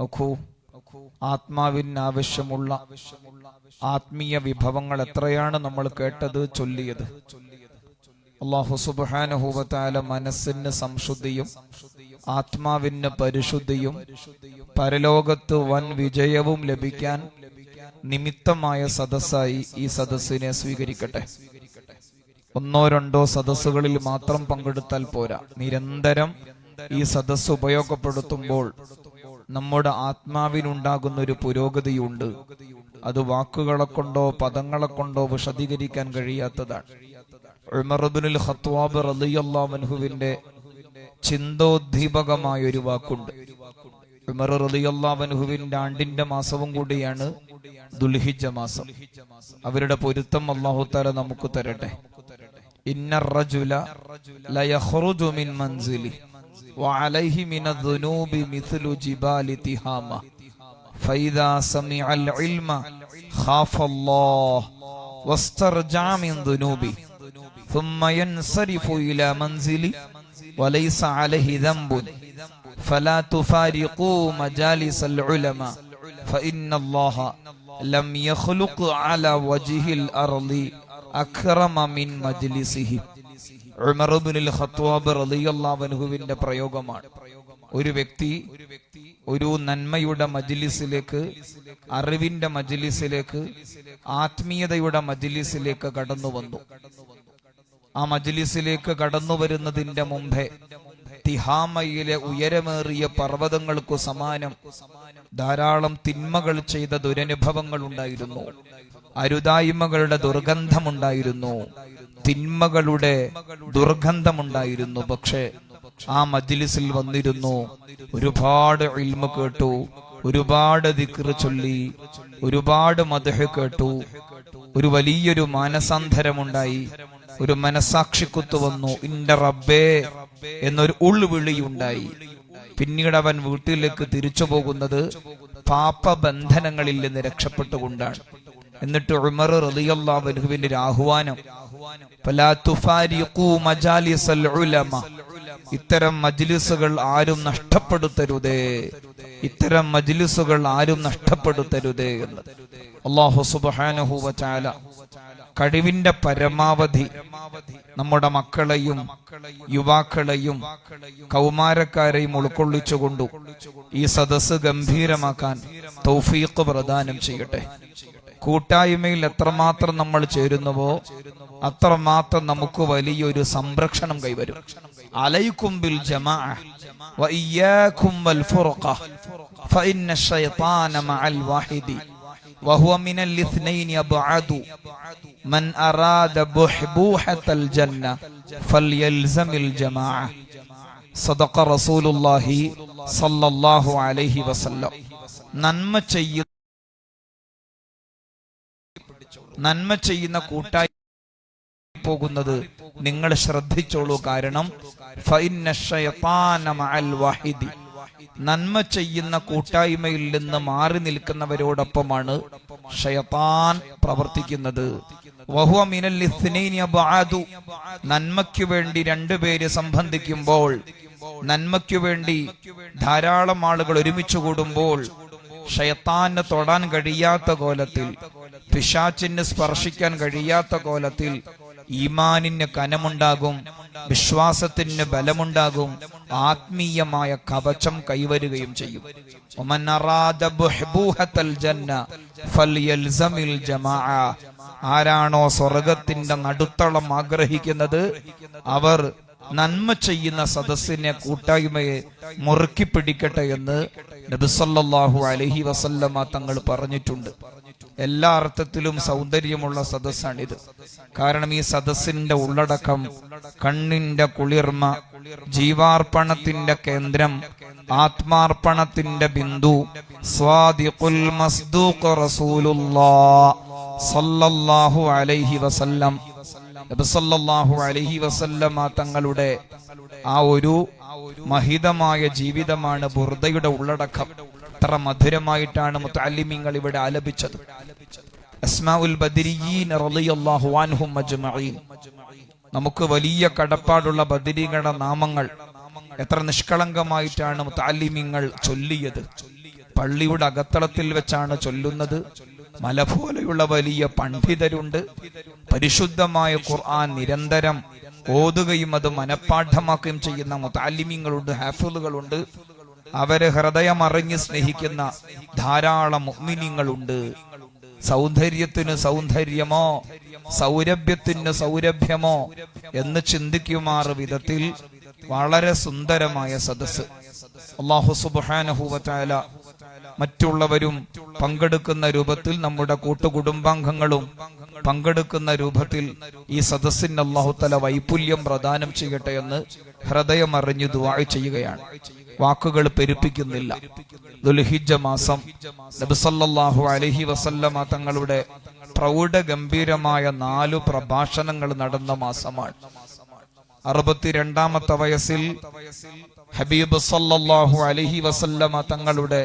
നോക്കൂ ആത്മാവിന് ആവശ്യമുള്ള ആത്മീയ വിഭവങ്ങൾ എത്രയാണ് നമ്മൾ കേട്ടത് ചൊല്ലിയത്. അള്ളാഹു സുബാനുഭൂവത്താല മനസ്സിന് സംശുദ്ധിയും ആത്മാവിന് പരിശുദ്ധിയും പരലോകത്ത് വൻ വിജയവും ലഭിക്കാൻ നിമിത്തമായ സദസ്സായി ഈ സദസ്സിനെ സ്വീകരിക്കട്ടെ. ഒന്നോ രണ്ടോ സദസ്സുകളിൽ മാത്രം പങ്കെടുത്താൽ പോരാ. നിരന്തരം ഈ സദസ്സ് ഉപയോഗപ്പെടുത്തുമ്പോൾ നമ്മുടെ ആത്മാവിനുണ്ടാകുന്ന ഒരു പുരോഗതിയുണ്ട്. അത് വാക്കുകളെ കൊണ്ടോ പദങ്ങളെ കൊണ്ടോ വിശദീകരിക്കാൻ കഴിയാത്തതാണ് ഉമർബിനുൽ ചിന്തോദ്ദീപകമായ ഒരു വാക്കുണ്ട്. ഉമർ റലിയല്ലാമൻഹുവിന്റെ ആണ്ടിന്റെ മാസവും കൂടിയാണ് ദുൽഹിജ മാസം. അവരുടെ പൊരുത്തം അള്ളാഹു താല നമുക്ക് തരട്ടെ. ഇന്നർ റജുല ലയഖ്റുജു മിൻ മൻസിലി. وعليه من الذنوب مثل جبال تهامة. فإذا سمع العلم خاف الله واسترجع من ذنوبه ثم ينصرف إلى منزلي وليس عليه ذنب. فلا تفارقوا مجالس العلماء فإن الله لم يخلق على وجه الأرض أكرم من مجلسه റളിയല്ലാഹുവിന്റെ പ്രയോഗമാണ്. ഒരു വ്യക്തി ഒരു നന്മയുടെ മജിലിസിലേക്ക് അറിവിന്റെ മജിലിസിലേക്ക് ആത്മീയതയുടെ മജിലിസിലേക്ക് കടന്നു വന്നു. ആ മജിലിസിലേക്ക് കടന്നു വരുന്നതിന്റെ മുമ്പേ തിഹാമയിലെ ഉയരമേറിയ പർവതങ്ങൾക്കു സമാനം ധാരാളം തിന്മകൾ ചെയ്ത ദുരനുഭവങ്ങൾ ഉണ്ടായിരുന്നു. അരുതായ്മകളുടെ ദുർഗന്ധമുണ്ടായിരുന്നു. തിന്മകളുടെ ദുർഗന്ധമുണ്ടായിരുന്നു. പക്ഷേ ആ മജ്ലിസിൽ വന്നിരുന്നു. ഒരുപാട് ഇൽമ കേട്ടു. ഒരുപാട് ദിക്ർ ചൊല്ലി. ഒരുപാട് മധു കേട്ടു. ഒരു വലിയൊരു മാനസാന്തരമുണ്ടായി. ഒരു മനസാക്ഷിക്കുത്ത് വന്നു. ഇന്റെ റബ്ബേ എന്നൊരു ഉൾവിളിയുണ്ടായി. പിന്നീട് അവൻ വീട്ടിലേക്ക് തിരിച്ചു പോകുന്നത് പാപബന്ധനങ്ങളിൽ നിന്ന് രക്ഷപ്പെട്ടുകൊണ്ടാണ്. എന്നിട്ട് ഉമർ റളിയല്ലാഹുവിന്റെ ഒരു ആഹ്വാനം. ഇത്തരം മജ്ലിസുകൾ ആരും നഷ്ടപ്പെടുത്തരുതേ. ഇത്തരം മജ്ലിസുകൾ ആരും നഷ്ടപ്പെടുത്തരുതേ എന്ന്. അള്ളാഹു സുബ്ഹാനഹു വതആല കഴിവിന്റെ പരമാവധി നമ്മുടെ മക്കളെയും യുവാക്കളെയും കൗമാരക്കാരെയും ഉൾക്കൊള്ളിച്ചുകൊണ്ടു ഈ സദസ്സ് ഗംഭീരമാക്കാൻ തൗഫീഖ് പ്രദാനം ചെയ്യട്ടെ. കൂട്ടായ്മയിൽ എത്രമാത്രം നമ്മൾ ചേരുന്നുവോ അത്രമാത്രം നമുക്ക് വലിയൊരു സംരക്ഷണം കൈവരും അലൈക്കും ബിൽ ജമാഅ വഇയ്യാകും വൽ ഫുർഖ ഫഇന്ന الشيطان مع الواحد وهو من الاثنين يبعد من أراد بحبوحة الجنة فليلزم الجماعة صدق رسول الله صلى الله عليه وسلم നന്മ ചെയ്യുന്ന നന്മ ചെയ്യുന്ന കൂട്ടായി പോകുന്നത് നിങ്ങൾ ശ്രദ്ധിച്ചോളൂ. കാരണം നന്മ ചെയ്യുന്ന കൂട്ടായ്മയിൽ നിന്ന് മാറി നിൽക്കുന്നവരോടൊപ്പമാണ് ഷയത്താൻ പ്രവർത്തിക്കുന്നത്. നന്മയ്ക്കു വേണ്ടി രണ്ടുപേര് സംബന്ധിക്കുമ്പോൾ നന്മയ്ക്കു വേണ്ടി ധാരാളം ആളുകൾ ഒരുമിച്ച് കൂടുമ്പോൾ ഷയത്താന് തൊടാൻ കഴിയാത്ത കോലത്തിൽ പിശാച്ചിന് സ്പർശിക്കാൻ കഴിയാത്ത കോലത്തിൽ ഈമാനിന് കനമുണ്ടാകും വിശ്വാസത്തിന് ബലമുണ്ടാകും ആത്മീയമായ കവചം കൈവരുകയും ചെയ്യും. ആരാണോ സ്വർഗത്തിന്റെ നടുത്തളം ആഗ്രഹിക്കുന്നത് അവർ നന്മ ചെയ്യുന്ന സദസ്സിനെ കൂട്ടായ്മയെ മുറുക്കി പിടിക്കട്ടെ എന്ന് നബിസല്ലാഹു അലഹി വസല്ലമ തങ്ങൾ പറഞ്ഞിട്ടുണ്ട് എല്ലാ അർത്ഥത്തിലും സൗന്ദര്യമുള്ള സദസ്സാണിത്. കാരണം ഈ സദസ്സിന്റെ ഉള്ളടക്കം കണ്ണിന്റെ കുളിർമ ജീവാർപ്പണത്തിന്റെ കേന്ദ്രം ആത്മാർപ്പണത്തിന്റെ ബിന്ദു സ്വാദിഖുൽ റസൂലുള്ളാ സല്ലല്ലാഹു അലൈഹി വസല്ലം. വസല്ലമ തങ്ങളുടെ ആ ഒരു മഹിതമായ ജീവിതമാണ് ബുർദയുടെ ഉള്ളടക്കം. എത്ര മധുരമായിട്ടാണ് മുത്തലിമിങ്ങൾ ഇവിടെ ആലപിച്ചത്. നമുക്ക് വലിയ കടപ്പാടുള്ള ബദിരികളുടെ നാമങ്ങൾ എത്ര നിഷ്കളങ്കമായിട്ടാണ് മുത്താലിമ്യങ്ങൾ ചൊല്ലിയത്. പള്ളിയുടെ അകത്തളത്തിൽ വെച്ചാണ് ചൊല്ലുന്നത്. മല പോലെയുള്ള വലിയ പണ്ഡിതരുണ്ട്. പരിശുദ്ധമായ ഖുർആൻ നിരന്തരം ഓതുകയും അത് മനഃപ്പാഠമാക്കുകയും ചെയ്യുന്ന മുത്താലിമിങ്ങളുണ്ട് ഹാഫിളുകളുണ്ട്. അവരെ ഹൃദയമറിഞ്ഞ് സ്നേഹിക്കുന്ന ധാരാളം മുഅ്മിനീങ്ങളുണ്ട് സൗന്ദര്യത്തിന് സൗന്ദര്യമോ സൗരഭ്യത്തിന് സൗരഭ്യമോ എന്ന് ചിന്തിക്കുമാറ് വിധത്തിൽ വളരെ സുന്ദരമായ സദസ് അള്ളാഹു സുബാനഹുവല മറ്റുള്ളവരും പങ്കെടുക്കുന്ന രൂപത്തിൽ നമ്മുടെ കൂട്ടുകുടുംബാംഗങ്ങളും പങ്കെടുക്കുന്ന രൂപത്തിൽ ഈ സദസ്സിന് അള്ളാഹുത്തല തല വൈപുല്യം പ്രദാനം ചെയ്യട്ടെ എന്ന് ഹൃദയമറിഞ്ഞു ദുവാ ചെയ്യുകയാണ്. വാക്കുകൾ പെരുപ്പിക്കുന്നില്ല. ദുൽഹിജ മാസം നബിസല്ലാഹു അലഹി വസല്ലമ തങ്ങളുടെ പ്രൗഢ ഗംഭീരമായ നാലു പ്രഭാഷണങ്ങൾ നടന്ന മാസമാണ്. അറുപത്തിരണ്ടാമത്തെ വയസ്സിൽ ഹബീബ് സല്ലാഹു അലഹി വസല്ലമ തങ്ങളുടെ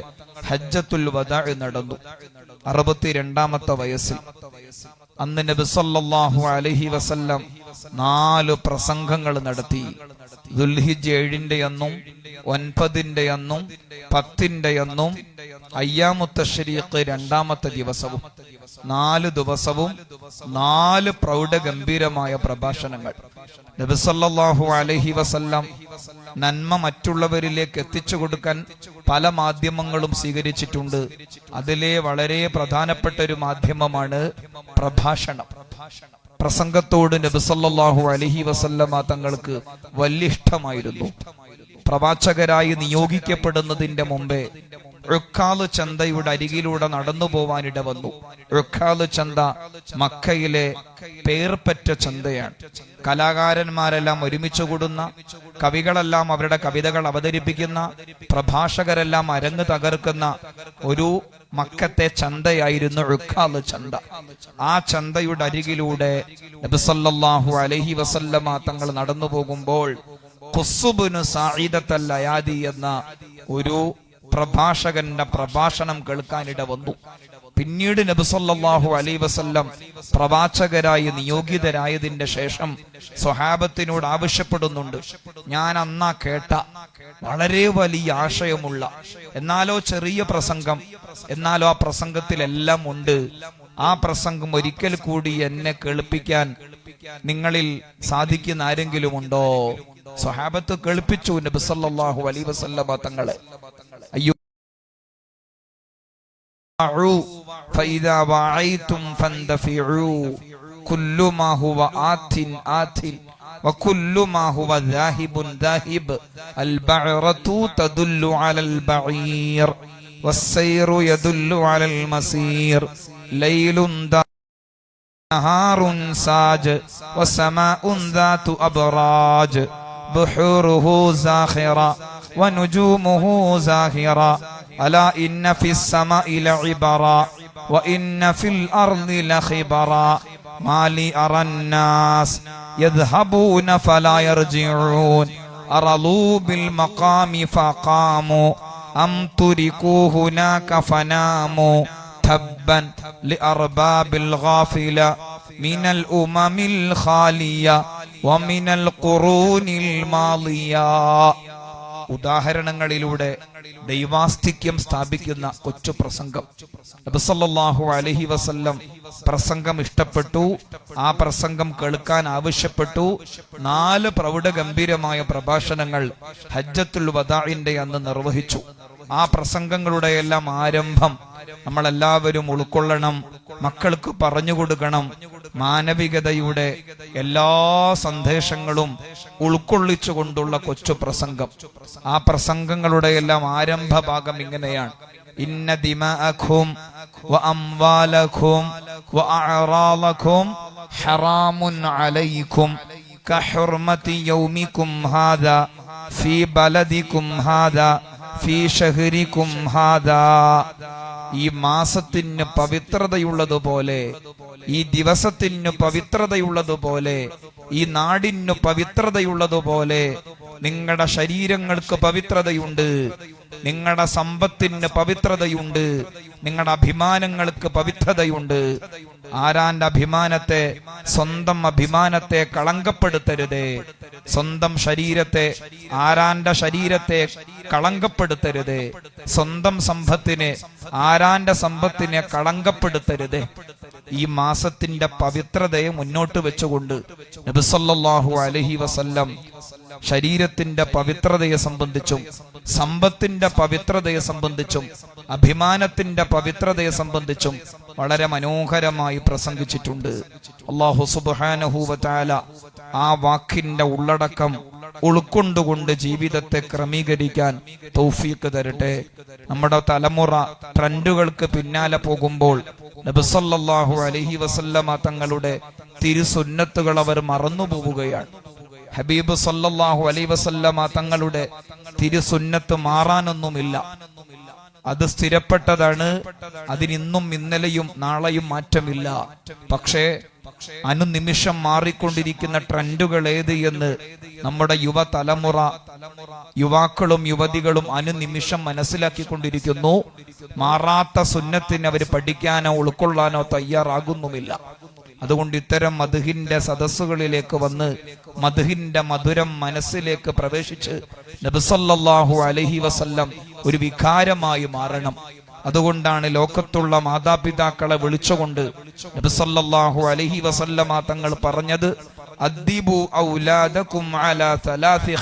ഹജ്ജത്തുൽ വദാ നടന്നു. അറുപത്തിരണ്ടാമത്തെ വയസ്സിൽ അന്ന് നബിസല്ലാഹു അലഹി വസല്ലം നാല് പ്രസംഗങ്ങൾ നടത്തി. ദുൽഹിജ് ഏഴിന്റെ അന്നും ഒൻപതിന്റെ അന്നും പത്തിന്റെ അന്നും അയ്യാമുത്തശ്ശരീഖ് രണ്ടാമത്തെ ദിവസവും നാല് ദിവസവും നാല് പ്രൗഢഗംഭീരമായ പ്രഭാഷണങ്ങൾ. നബിസല്ലാഹു അലഹി വസല്ലം നന്മ മറ്റുള്ളവരിലേക്ക് എത്തിച്ചു കൊടുക്കാൻ പല മാധ്യമങ്ങളും സ്വീകരിച്ചിട്ടുണ്ട്. അതിലെ വളരെ പ്രധാനപ്പെട്ട ഒരു മാധ്യമമാണ് പ്രഭാഷണം. പ്രസംഗത്തോട് നബിസല്ലാഹു അലഹി വസല്ലമ തങ്ങൾക്ക് വലിയ ഇഷ്ടമായിരുന്നു പ്രവാചകരായി നിയോഗിക്കപ്പെടുന്നതിന്റെ മുമ്പേ റുക്കാൽ ചന്തയുടെ അരികിലൂടെ നടന്നു പോവാനിട വന്നു. റുക്കാൽ ചന്ത മക്കയിലെ പേർപ്പറ്റ ചന്തയാണ്. കലാകാരന്മാരെല്ലാം ഒരുമിച്ച് കൂടുന്ന കവികളെല്ലാം അവരുടെ കവിതകൾ അവതരിപ്പിക്കുന്ന പ്രഭാഷകരെല്ലാം അരങ്ങ് തകർക്കുന്ന ഒരു മക്കത്തെ ചന്തയായിരുന്നു റുക്കാൽ ചന്ത. ആ ചന്തയുടെ അരികിലൂടെ നബിസല്ലാഹു അലഹി വസല്ലമ തങ്ങൾ നടന്നു പോകുമ്പോൾ എന്ന ഒരു പ്രഭാഷകന്റെ പ്രഭാഷണം കേൾക്കാനിട വന്നു. പിന്നീട് നബിസല്ലാഹു അലൈ വസല്ലം പ്രവാചകരായി നിയോഗിതരായതിന്റെ ശേഷം സ്വഹാബത്തിനോട് ആവശ്യപ്പെടുന്നുണ്ട്. ഞാൻ അന്നാ കേട്ട വളരെ വലിയ ആശയമുള്ള എന്നാലോ ചെറിയ പ്രസംഗം എന്നാലോ ആ പ്രസംഗത്തിലെല്ലാം ഉണ്ട്. ആ പ്രസംഗം ഒരിക്കൽ കൂടി എന്നെ കേൾപ്പിക്കാൻ നിങ്ങളിൽ സാധിക്കുന്ന ആരെങ്കിലും ഉണ്ടോ? സ്വഹാബത്ത് കേൾപ്പിച്ചു നബിസല്ലാഹു അലൈ വസല്ലമ തങ്ങളെ. فإذا وعيتم فاندفعوا. كل ما هو آت آت. وكل ما هو ذاهب ذاهب. البعرة تدل على البعير والسير يدل على المسير. ليل نهار ساج وسماء ذات أبراج. بحوره زاخرة ونجومه زاهرة. അല ഇന്ന ഫിസ്സമ ഇല ഇബറ വ ഇന്ന ഫിൽ അർദി ലഖിബറ മാലി അറന്നാസ് യദ്ഹബൂന ഫലാ യർജിഊൻ അറളൂ ബിൽ മഖാമി ഫഖാമു അം തുരികൂ ഹുനാക ഫനാമു തബ്ബൻ ലിഅർബാബിൽ ഗാഫില മിനൽ ഉമമിൽ ഖാലിയ വമിനൽ ഖുറൂനിൽ മാളിയ ഉദാഹരണങ്ങളിലൂടെ ദൈവാസ്തിക്യം സ്ഥാപിക്കുന്ന കൊച്ചു പ്രസംഗം. നബിസല്ലാഹു അലഹി വസല്ലം പ്രസംഗം ഇഷ്ടപ്പെട്ടു. ആ പ്രസംഗം കേൾക്കാൻ ആവശ്യപ്പെട്ടു. നാല് പ്രൗഢഗംഭീരമായ പ്രഭാഷണങ്ങൾ ഹജ്ജത്തുൽ വദാഇന്റെ അന്ന് നിർവഹിച്ചു. ആ പ്രസംഗങ്ങളുടെ എല്ലാം ആരംഭം നമ്മളെല്ലാവരും ഉൾക്കൊള്ളണം മക്കൾക്ക് പറഞ്ഞു കൊടുക്കണം മാനവികതയുടെ എല്ലാ സന്ദേശങ്ങളും ഉൾക്കൊള്ളിച്ചുകൊണ്ടുള്ള കൊച്ചു പ്രസംഗം. ആ പ്രസംഗങ്ങളുടെ എല്ലാം ആരംഭ ഭാഗം ഇങ്ങനെയാണ്. ഇന്ന ഹാദാ. ഈ മാസത്തിന് പവിത്രതയുള്ളതുപോലെ ഈ ദിവസത്തിന് പവിത്രതയുള്ളതുപോലെ ഈ നാടിന് പവിത്രതയുള്ളതുപോലെ നിങ്ങളുടെ ശരീരങ്ങൾക്ക് പവിത്രതയുണ്ട് നിങ്ങളുടെ സമ്പത്തിന് പവിത്രതയുണ്ട് നിങ്ങളുടെ അഭിമാനങ്ങൾക്ക് പവിത്രതയുണ്ട്. ആരാന്റെ അഭിമാനത്തെ സ്വന്തം അഭിമാനത്തെ കളങ്കപ്പെടുത്തരുതേ. സ്വന്തം ശരീരത്തെ ആരാന്റെ ശരീരത്തെ കളങ്കപ്പെടുത്തരുതേ. സ്വന്തം സമ്പത്തിനെ ആരാന്റെ സമ്പത്തിനെ കളങ്കപ്പെടുത്തരുതേ. ഈ മാസത്തിന്റെ പവിത്രതയെ മുന്നോട്ട് വെച്ചുകൊണ്ട് നബിസല്ലാഹു അലഹി വസല്ലം ശരീരത്തിന്റെ പവിത്രതയെ സംബന്ധിച്ചും സമ്പത്തിന്റെ പവിത്രതയെ സംബന്ധിച്ചും അഭിമാനത്തിന്റെ പവിത്രതയെ സംബന്ധിച്ചും വളരെ മനോഹരമായി പ്രസംഗിച്ചിട്ടുണ്ട്. അള്ളാഹു സുബാനഹൂവത്താല ആ വാക്കിന്റെ ഉള്ളടക്കം ഉൾക്കൊണ്ടുകൊണ്ട് ജീവിതത്തെ ക്രമീകരിക്കാൻ തൗഫീക്ക് തരട്ടെ. നമ്മുടെ തലമുറ ട്രെൻഡുകൾക്ക് പിന്നാലെ പോകുമ്പോൾ നബിസല്ലാഹു അലഹി വസല്ലമ തങ്ങളുടെ തിരുസുന്നത്തുകൾ അവർ മറന്നുപോവുകയാണ്. ഹബീബ് സല്ലാഹു അലൈ വസല്ലമ തങ്ങളുടെ തിരുസുന്നത്ത് മാറാനൊന്നുമില്ല. അത് സ്ഥിരപ്പെട്ടതാണ്. അതിനിന്നും ഇന്നലെയും നാളെയും മാറ്റമില്ല. പക്ഷേ അനുനിമിഷം മാറിക്കൊണ്ടിരിക്കുന്ന ട്രെൻഡുകൾ ഏത് എന്ന് നമ്മുടെ യുവതലമുറ യുവാക്കളും യുവതികളും അനുനിമിഷം മനസ്സിലാക്കിക്കൊണ്ടിരിക്കുന്നു. മാറാത്ത സുന്നത്തിന് അവർ പഠിക്കാനോ ഉൾക്കൊള്ളാനോ തയ്യാറാകുന്നുമില്ല. അതുകൊണ്ട് ഇത്തരം മധുഹിന്റെ സദസ്സുകളിലേക്ക് വന്ന് മധുഹിന്റെ മധുരം മനസ്സിലേക്ക് പ്രവേശിച്ച് നബിസല്ലാഹു അലഹി വസല്ലം ഒരു വികാരമായി മാറണം. അതുകൊണ്ടാണ് ലോകത്തുള്ള മാതാപിതാക്കളെ വിളിച്ചുകൊണ്ട് നബിസല്ലാഹു അലഹി വസല്ലമ തങ്ങൾ പറഞ്ഞത് അദ്ദിബു ഔലാദകും അലാ തലാത്തി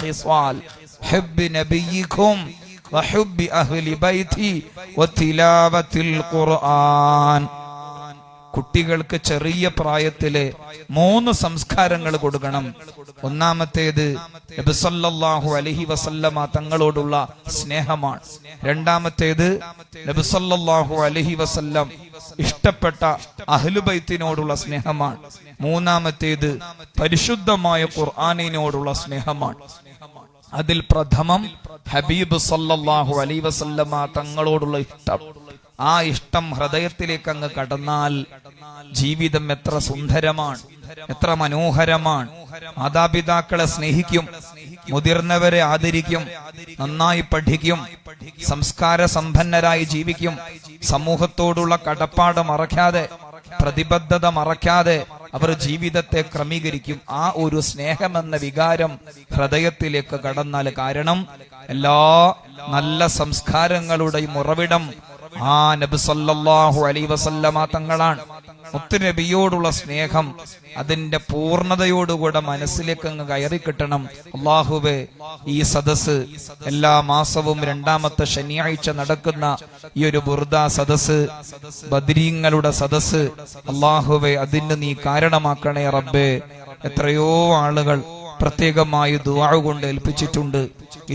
ഹബ്ബി അഹ്ലി ബൈതി വതിലാവത്തിൽ ഖുർആൻ. കുട്ടികൾക്ക് ചെറിയ പ്രായത്തിൽ മൂന്ന് സംസ്കാരങ്ങൾ കൊടുക്കണം. ഒന്നാമത്തേത് നബിസല്ലാഹു അലഹി വസല്ലമ തങ്ങളോടുള്ള സ്നേഹമാണ്. രണ്ടാമത്തേത് നബിസല്ലാഹു അലഹി വസല്ലം ഇഷ്ടപ്പെട്ട അഹ്ലുബൈത്തിനോടുള്ള സ്നേഹമാണ്. മൂന്നാമത്തേത് പരിശുദ്ധമായ ഖുർആാനിനോടുള്ള സ്നേഹമാണ്. അതിൽ പ്രഥമം ഹബീബ് സല്ലാഹു അലൈ വസല്ലമ തങ്ങളോടുള്ള ഇഷ്ടം. ആ ഇഷ്ടം ഹൃദയത്തിലേക്ക് അങ്ങ് കടന്നാൽ ജീവിതം എത്ര സുന്ദരമാണ് എത്ര മനോഹരമാണ്. മാതാപിതാക്കളെ സ്നേഹിക്കും മുതിർന്നവരെ ആദരിക്കും നന്നായി പഠിക്കും സംസ്കാര സമ്പന്നരായി ജീവിക്കും. സമൂഹത്തോടുള്ള കടപ്പാട് മറക്കാതെ പ്രതിബദ്ധത മറക്കാതെ അവർ ജീവിതത്തെ ക്രമീകരിക്കും. ആ ഒരു സ്നേഹമെന്ന വികാരം ഹൃദയത്തിലേക്ക് കടന്നാൽ കാരണം എല്ലാ നല്ല സംസ്കാരങ്ങളുടെയും ഉറവിടം ആ നബി സല്ലല്ലാഹു അലൈ വസല്ലമ തങ്ങളാണ്. മുത്തുനബിയോടുള്ള സ്നേഹം അതിന്റെ പൂർണതയോടുകൂടെ മനസ്സിലേക്ക് അങ്ങ് കയറി കിട്ടണം അള്ളാഹുവെ ഈ സദസ് എല്ലാ മാസവും രണ്ടാമത്തെ ശനിയാഴ്ച നടക്കുന്ന ഈ ഒരു ബുർദ സദസ് ബദ്രീങ്ങളുടെ സദസ് അള്ളാഹുവെ അതിന് നീ കാരണമാക്കണേ റബ്ബേ. എത്രയോ ആളുകൾ പ്രത്യേകമായി ദുആ കൊണ്ട് ഏൽപ്പിച്ചിട്ടുണ്ട്.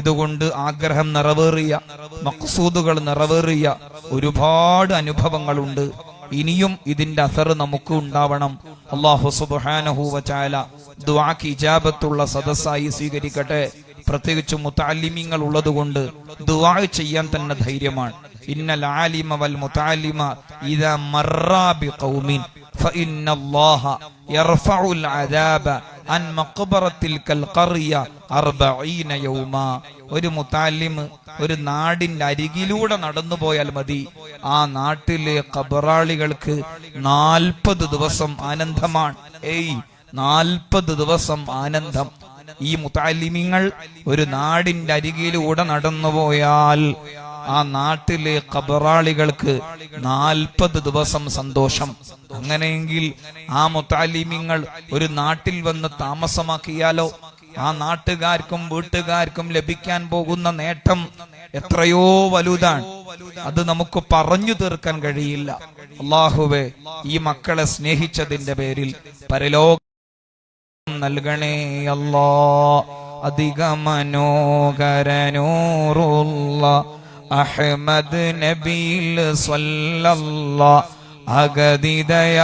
ഇതുകൊണ്ട് ആഗ്രഹം നിറവേറിയ മക്സൂദുകൾ നിറവേറിയ ഒരുപാട് അനുഭവങ്ങളുണ്ട്. ഇനിയും ഇതിന്റെ അസർ നമുക്ക് ഉണ്ടാവണം. അള്ളാഹു സുബാനഹൂവചാല ദുവാക്ക് ഇജാബത്തുള്ള സദസ്സായി സ്വീകരിക്കട്ടെ. പ്രത്യേകിച്ച് മുത്താലിമ്യങ്ങൾ ഉള്ളതുകൊണ്ട് ദുവാ ചെയ്യാൻ തന്നെ ധൈര്യമാണ്. ഇന്നൽ ആലിമ വൽ ഇദാ ബി ഖൗമിൻ ഫഇന്നല്ലാഹ യർഫഉൽ അദാബ അൻ കൽ യൗമ. ഒരു മുത്താലിം ഒരു നാടിന്റെ അരികിലൂടെ നടന്നു പോയാൽ മതി. ആ നാട്ടിലെ കബറാളികൾക്ക് നാൽപ്പത് ദിവസം ആനന്ദമാണ്. ഏയ് നാൽപ്പത് ദിവസം ആനന്ദം. ഈ മുത്താലിമിങ്ങൾ ഒരു നാടിന്റെ അരികിലൂടെ നടന്നുപോയാൽ ആ നാട്ടിലെ കബറാളികൾക്ക് നാൽപ്പത് ദിവസം സന്തോഷം. അങ്ങനെയെങ്കിൽ ആ മുത്താലിമിങ്ങൾ ഒരു നാട്ടിൽ വന്ന് താമസമാക്കിയാലോ? ആ നാട്ടുകാർക്കും വീട്ടുകാർക്കും ലഭിക്കാൻ പോകുന്ന നേട്ടം എത്രയോ വലുതാണ്. അത് നമുക്ക് പറഞ്ഞു തീർക്കാൻ കഴിയില്ല. അള്ളാഹുവെ ഈ മക്കളെ സ്നേഹിച്ചതിന്റെ പേരിൽ പരലോക നൽകണേ അല്ലാ. അധിക മനോഹരനൂറുള്ള അഹമ്മദ് നബീൽ സ്വല്ലല്ലാ. അഗതിദയ